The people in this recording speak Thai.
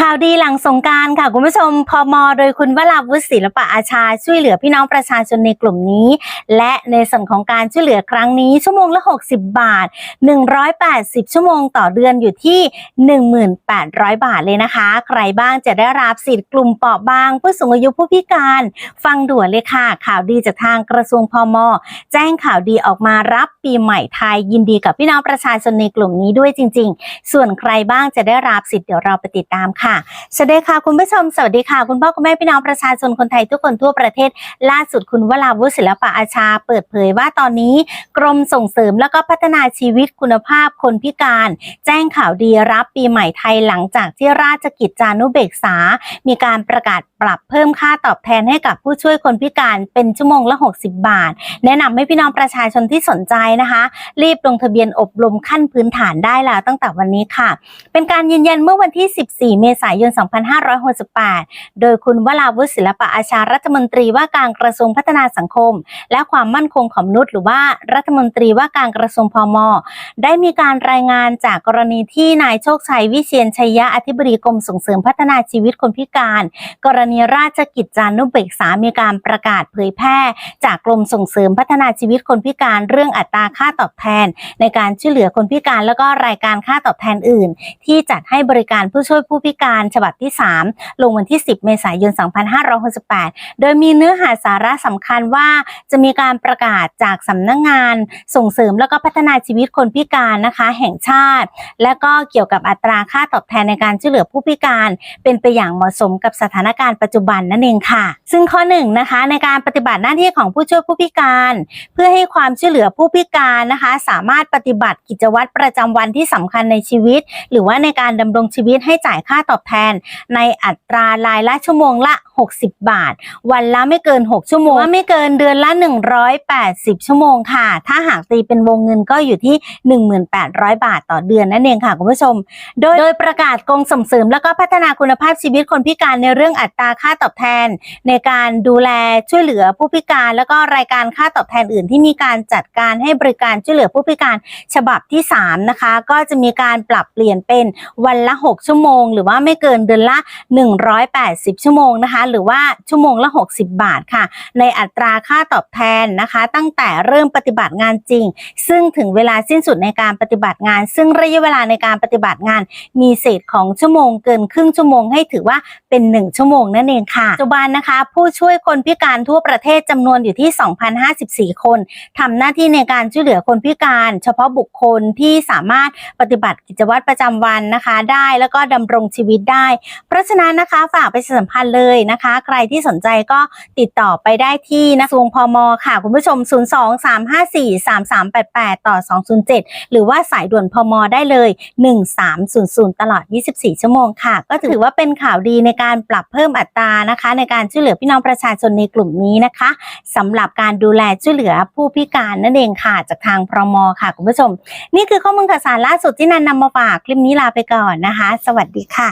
ข่าวดีหลังสงการค่ะ คุณผู้ชมพมอโดยคุณวราวุฒิศิลปะอาชา ช่วยเหลือพี่น้องประชาชนในกลุ่มนี้ และในส่วนของการช่วยเหลือครั้งนี้ ชั่วโมงละ 60 บาท 180 ชั่วโมงต่อเดือนอยู่ที่ 1,800 บาทเลยนะคะ ใครบ้างจะได้รับสิทธิ์กลุ่มเปราะบาง ผู้สูงอายุผู้พิการ ฟังด่วนเลยค่ะ ข่าวดีจากทางกระทรวงพมแจ้งข่าวดีออกมารับปีใหม่ไทยยินดีกับพี่น้องประชาชนในกลุ่มนี้ด้วยจริง ๆ ส่วนใครบ้างจะได้รับสิทธิ์เดี๋ยวเราไปติดตามค่ะสวัสดีค่ะคุณผู้ชม สวัสดีค่ะ คุณพ่อคุณแม่พี่น้องประชาชนคนไทยทุกคนทั่วประเทศ ล่าสุดคุณวราวุฒิศิลปะอาชา เปิดเผยว่าตอนนี้ กรมส่งเสริมและก็พัฒนาชีวิตคุณภาพคนพิการ แจ้งข่าวดีรับปีใหม่ไทยหลังจากที่ราชกิจจานุเบกษา มีการประกาศปรับเพิ่มค่าตอบแทนให้กับผู้ช่วยคนพิการเป็นชั่วโมงละ 60 บาท แนะนำให้พี่น้องประชาชนที่สนใจนะคะ รีบลงทะเบียนอบรมขั้นพื้นฐานได้แล้วตั้งแต่วันนี้ค่ะ เป็นการยืนยันเมื่อวันที่ 14 เมษายน 2568 โดยคุณวราวุฒิศิลปะอาชารัฐมนตรีว่าการกระทรวงพัฒนาสังคม และความมั่นคงของมนุษย์หรือว่ารัฐมนตรีว่าการกระทรวงพม ได้มีการรายงานจากกรณีที่นายโชคชัยวิเชียนชัยยะอธิบดีกรมส่งเสริมพัฒนาชีวิตคนพิการ กรณีราชกิจจานุเบกษามีการประกาศเผยแพร่ จากกรมส่งเสริมพัฒนาชีวิตคนพิการเรื่องอัตราค่าตอบแทน ในการช่วยเหลือคนพิการแล้วก็รายการค่าตอบแทนอื่น ที่จัดให้บริการผู้ช่วยผู้พิการฉบับที่ 3 ลงวันที่ 10 เมษายน 2568 โดยมีเนื้อหาสาระสำคัญว่าจะมีการประกาศจากสำนักงงาน ส่งเสริมแล้วก็พัฒนาชีวิตคนพิการนะคะ แห่งชาติ และก็เกี่ยวกับอัตราค่าตอบแทนในการช่วยเหลือผู้พิการ เป็นไปอย่างเหมาะสมกับสถานการณ์ปัจจุบันนั่นเองค่ะ ซึ่งข้อหนึ่งนะคะในการปฏิบัติหน้าที่ของผู้ช่วยผู้พิการ เพื่อให้ความช่วยเหลือผู้พิการนะคะ สามารถปฏิบัติกิจวัตรประจำวันที่สำคัญในชีวิต หรือว่าในการดำรงชีวิตให้จ่ายค่าตอบแทน ในอัตรารายละชั่วโมงละ 60 บาท วันละไม่เกิน 6 ชั่วโมงว่าไม่เกินเดือนละ 180 ชั่วโมงค่ะ ถ้าหากตีเป็นวงเงินก็อยู่ที่ 1,800 บาทต่อเดือนนั่นเองค่ะคุณผู้ชม โดยโดยประกาศกรมส่งเสริมและก็พัฒนาคุณภาพชีวิตคนพิการในเรื่องอัตราค่าตอบแทน ในการดูแลช่วยเหลือผู้พิการ แล้วก็รายการค่าตอบแทนอื่น ที่มีการจัดการให้บริการช่วยเหลือผู้พิการฉบับที่ 3 นะคะ ก็จะมีการปรับเปลี่ยนเป็นวันละ 6 ชั่วโมง หรือว่าไม่เกินเดือนละ 180 ชั่วโมงนะคะ หรือว่าชั่วโมงละ 60 บาทค่ะ ในอัตราค่าตอบแทนนะคะ ตั้งแต่เริ่มปฏิบัติงานจริง ซึ่งถึงเวลาสิ้นสุดในการปฏิบัติงาน ซึ่งระยะเวลาในการปฏิบัติงาน มีเศษของชั่วโมงเกินครึ่งชั่วโมงให้ถือว่าเป็น 1 ชั่วโมงนั่นเองค่ะปัจจุบันนะคะ ผู้ช่วยคนพิการทั่วประเทศจำนวนอยู่ที่ 2,054 คนทำหน้าที่ในการช่วยเหลือคนพิการ เฉพาะบุคคลที่สามารถปฏิบัติกิจวัตรประจำวันนะคะ ได้แล้วก็ดำรงชีชีวิตได้ เพราะฉะนั้นนะคะฝากไปสัมพันธ์เลยนะคะ ใครที่สนใจก็ติดต่อไปได้ที่นะกระทรวงพมค่ะ คุณผู้ชม 023543388 ต่อ 207 หรือว่าสายด่วนพมได้เลย 1300 ตลอด 24 ชั่วโมงค่ะ ก็ถือว่าเป็นข่าวดีในการปรับเพิ่มอัตรานะคะ ในการช่วยเหลือพี่น้องประชาชนในกลุ่มนี้นะคะสำหรับการดูแลช่วยเหลือผู้พิการนั่นเองค่ะ จากทางพมค่ะคุณผู้ชม นี่คือข้อมูลข่าวสารล่าสุดที่นันนำมาฝากคลิปนี้ลาไปก่อนนะคะ สวัสดีค่ะ